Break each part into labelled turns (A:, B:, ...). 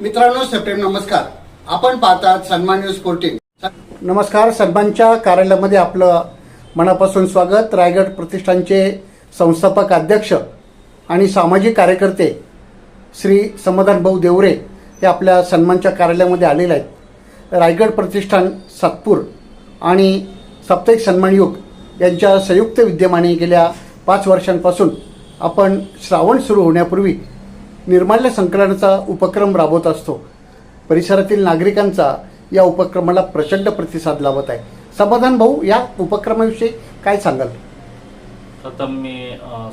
A: मित्रांनो सप्रेम नमस्कार. आपण पाहतात सन्मान न्यूज फोर्टीन. नमस्कार सन्मानच्या कार्यालयामध्ये आपलं मनापासून स्वागत. रायगड प्रतिष्ठानचे संस्थापक अध्यक्ष आणि सामाजिक कार्यकर्ते श्री समाधान भाऊ देवरे हे आपल्या सन्मानच्या कार्यालयामध्ये आलेले आहेत. रायगड प्रतिष्ठान सातपूर आणि साप्ताहिक सन्मान युग यांच्या संयुक्त विद्यमाने गेल्या पाच वर्षांपासून आपण श्रावण सुरू होण्यापूर्वी निर्माल्य संकलनाचा उपक्रम राबवत असतो. परिसरातील नागरिकांचा या उपक्रमाला प्रचंड प्रतिसाद लावत आहे. समाधान भाऊ या उपक्रमाविषयी काय सांगाल?
B: प्रथम मी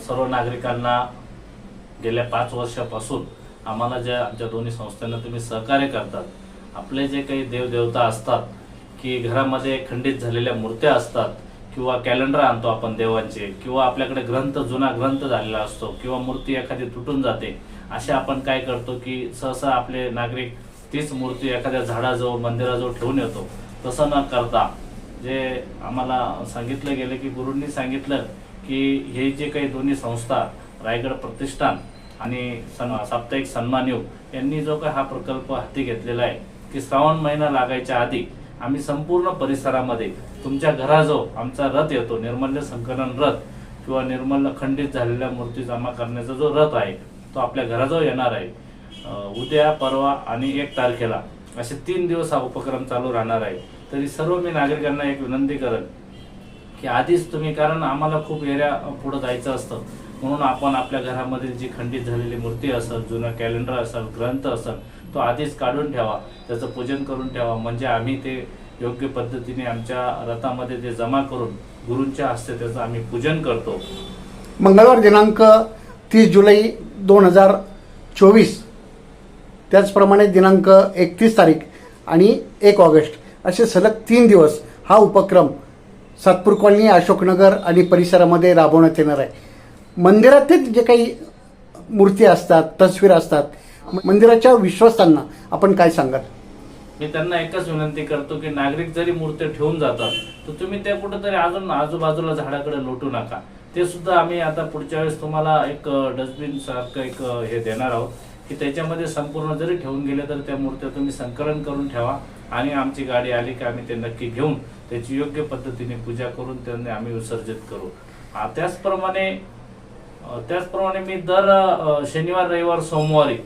B: सर्व नागरिकांना गेल्या पाच वर्षापासून आम्हाला ज्या आमच्या दोन्ही संस्थांना तुम्ही सहकार्य करतात आपले जे काही देवदेवता असतात की घरामध्ये खंडित झालेल्या मूर्त्या असतात किंवा कॅलेंडर आणतो आपण देवांचे किंवा आपल्याकडे ग्रंथ जुना ग्रंथ झालेला असतो किंवा मूर्ती एखादी तुटून जाते असे आपण काय करतो की सहसा आपले नागरिक तीच मूर्ती एखाद्या झाडाजवळ मंदिराजवळ ठेवून येतो. तसं न करता जे आम्हाला सांगितलं गेलं की गुरूंनी सांगितलं की हे जे काही दोन्ही संस्था रायगड प्रतिष्ठान आणि सन साप्ताहिक सन्मान योग यांनी जो काही हा प्रकल्प हाती घेतलेला आहे की श्रावण महिना लागायच्या आधी आम्ही संपूर्ण परिसरामध्ये तुमच्या घराजवळ आमचा रथ येतो निर्मल्य संकलन रथ किंवा निर्मल्य खंडित झालेल्या मूर्ती जमा करण्याचा जो रथ आहे तो आपल्या घराजवळ येणार आहे. उद्या परवा आणि एक तारखेला असे तीन दिवस हा उपक्रम चालू राहणार आहे. तरी सर्व मी नागरिकांना एक विनंती करेन की आधीच तुम्ही कारण आम्हाला खूप एरिया पुढं जायचं असतं. म्हणून आपण आपल्या घरामधील जी खंडित झालेली मूर्ती असेल जुनं कॅलेंडर असेल ग्रंथ असेल तो आधीच काढून ठेवा त्याचं पूजन करून ठेवा. म्हणजे आम्ही ते योग्य पद्धतीने आमच्या रथामध्ये ते जमा करून गुरूंच्या हस्ते त्याचं आम्ही पूजन करतो.
A: मंगळवार दिनांक तीस जुलै दोन हजार चोवीस. त्याचप्रमाणे दिनांक एकतीस तारीख आणि एक ऑगस्ट. असे सलग तीन दिवस हा उपक्रम सातपूर कॉलनी अशोकनगर आणि परिसरामध्ये राबवण्यात येणार आहे. मंदिरातील जे काही मूर्ती असतात तस्वीर असतात मंदिराच्या विश्वासांना आपण काय सांगाल?
B: मी त्यांना एकच विनंती करतो की नागरिक जरी मूर्ती ठेवून जातात तर तुम्ही त्या कुठेतरी अजून आजूबाजूला झाडाकडे लोटू नका. ते सुद्धा आम्ही आता पुढच्या वेळेस तुम्हाला एक डस्टबिन सारखं एक हे देणार आहोत की त्याच्यामध्ये संपूर्ण जरी ठेवून गेले तर त्या मूर्त्या तुम्ही संकलन करून ठेवा आणि आमची गाडी आली की आम्ही ते नक्की घेऊन त्याची योग्य पद्धतीने पूजा करून त्यांना आम्ही विसर्जित करू. त्याचप्रमाणे त्याचप्रमाणे मी दर शनिवार रविवार सोमवारी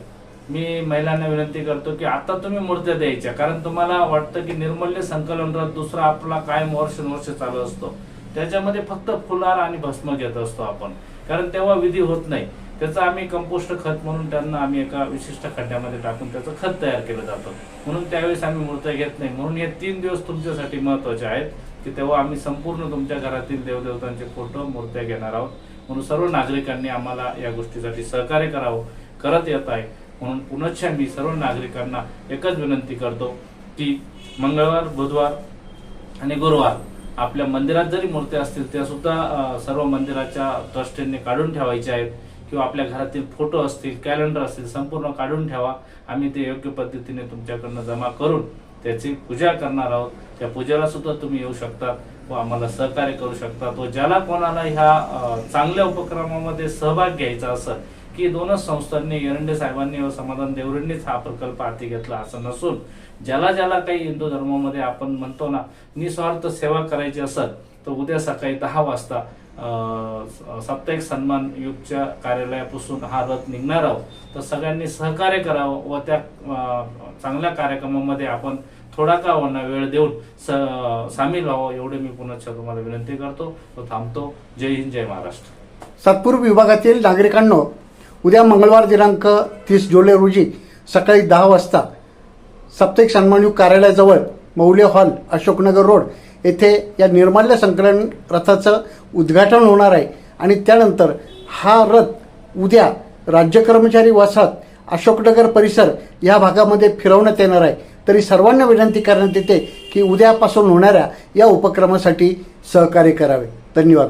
B: मी महिलांना विनंती करतो की आता तुम्ही मूर्त्या द्यायच्या. कारण तुम्हाला वाटतं की निर्मल्य संकलन रथ दुसरा आपला कायम वर्ष चालू असतो. त्याच्यामध्ये फक्त फुलार आणि भस्म घेत असतो आपण. कारण तेव्हा विधी होत नाही. त्याचं आम्ही कंपोस्ट खत म्हणून त्यांना आम्ही एका विशिष्ट खड्ड्यामध्ये टाकून त्याचं खत तयार केलं जातं. म्हणून त्यावेळेस आम्ही मूर्त्या घेत नाही. म्हणून हे तीन दिवस तुमच्यासाठी महत्त्वाचे आहेत की तेव्हा आम्ही संपूर्ण तुमच्या घरातील देवदेवतांचे फोटो मूर्त्या घेणार आहोत. म्हणून सर्व नागरिकांनी आम्हाला या गोष्टीसाठी सहकार्य करावं. करत येत आहे. म्हणून पुनश्च मी सर्व नागरिकांना एकच विनंती करतो की मंगळवार बुधवार आणि गुरुवार आपल्या मंदिरात जरी मूर्त्या असतील त्या सुद्धा सर्व मंदिराच्या ट्रस्टींनी काढून ठेवायच्या आहेत किंवा आपल्या घरातील फोटो असतील कॅलेंडर असतील संपूर्ण काढून ठेवा. आम्ही ते योग्य पद्धतीने तुमच्याकडनं जमा करून त्याची पूजा करणार आहोत. त्या पूजेला सुद्धा तुम्ही येऊ शकता व आम्हाला सहकार्य करू शकता व ज्याला कोणाला ह्या चांगल्या उपक्रमामध्ये सहभाग घ्यायचा असं की दोनच संस्थांनी एरंडे साहेबांनी व समाधान देवरेंनीच हा प्रकल्प हाती घेतला असं नसून ज्याला ज्याला काही हिंदू धर्मामध्ये आपण म्हणतो ना निस्वार्थ सेवा करायची असेल तर उद्या सकाळी दहा वाजता साप्ताहिक सन्मान युगच्या कार्यालयापासून हा रथ निघणार आहोत. तर सगळ्यांनी सहकार्य करावं व त्या चांगल्या कार्यक्रमामध्ये आपण थोडा का होणार वेळ देऊन स- सामील व्हावं एवढे मी पुन्हा तुम्हाला विनंती करतो व थांबतो. जय हिंद जय महाराष्ट्र.
A: सातपूर विभागातील नागरिकांनो उद्या मंगळवार दिनांक तीस जुलै रोजी सकाळी दहा वाजता साप्ताहिक सन्मानयुग कार्यालयाजवळ मौल्य हॉल अशोकनगर रोड येथे या निर्माल्य संकलन रथाचं उद्घाटन होणार आहे. आणि त्यानंतर हा रथ उद्या राज्य कर्मचारी वसाहत अशोकनगर परिसर या भागामध्ये फिरवण्यात येणार आहे. तरी सर्वांना विनंती करण्यात येते की उद्यापासून होणाऱ्या या उपक्रमासाठी सहकार्य करावे. धन्यवाद.